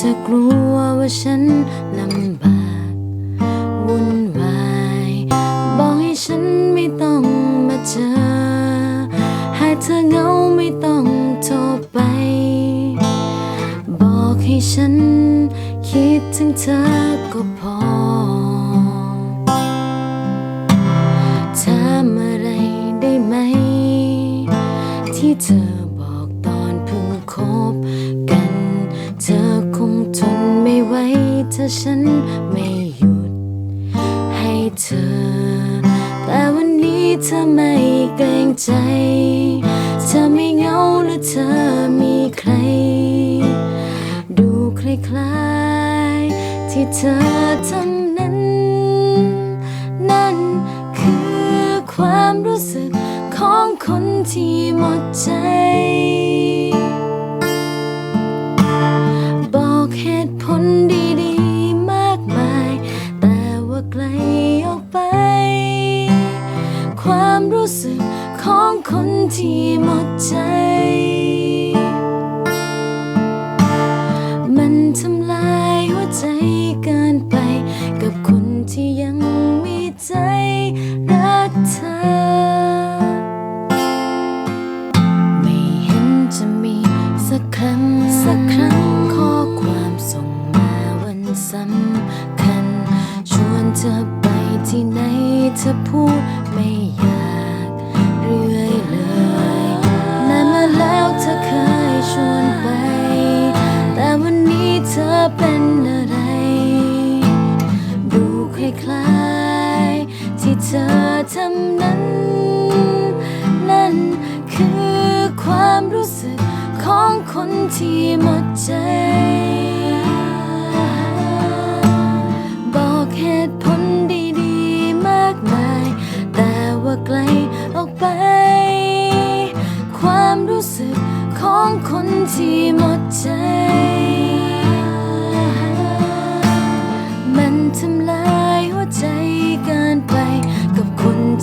ธอกลัวว่าฉันลำบากวุ่นวายบอกให้ฉันไม่ต้องมาเจอ หากเธอเหงาไม่ต้องโทรไป บอกให้ฉันคิดถึงเธอก็พอถามอะไรได้ไหม ที่เธอ ถ้าฉันไม่หยุดให้เธอ แต่วันนี้เธอไม่เกรงใจ เธอไม่เหงาหรือเธอมีใคร ดูคล้ายๆ ที่เธอทำนั้น นั่นคือความรู้สึกของคนที่หมดใจ รู้สึกของคนที่หมดใจ มันทำลายหัวใจเกินไป กับคนที่ยังมีใจรักเธอ ไม่เห็นจะมีสักครั้งสักครั้งข้อความส่งมาวันสำคัญ ชวนเธอไปที่ไหนเธอพูด เธอเป็นอะไร ดูคล้ายๆ ที่เธอทำนั้น นั่นคือความรู้สึกของคนที่หมดใจ บอกเหตุผลดีๆ มากมาย แต่ว่าไกลออกไป ความรู้สึกของคนที่หมดใจ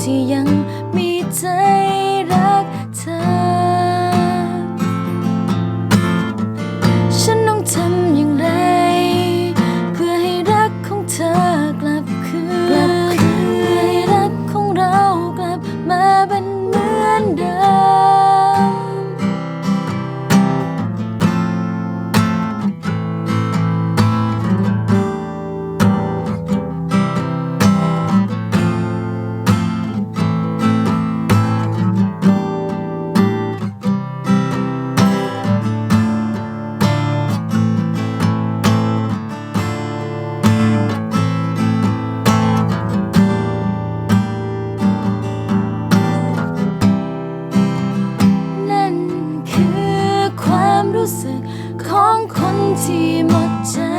คน คนที่หมดใจ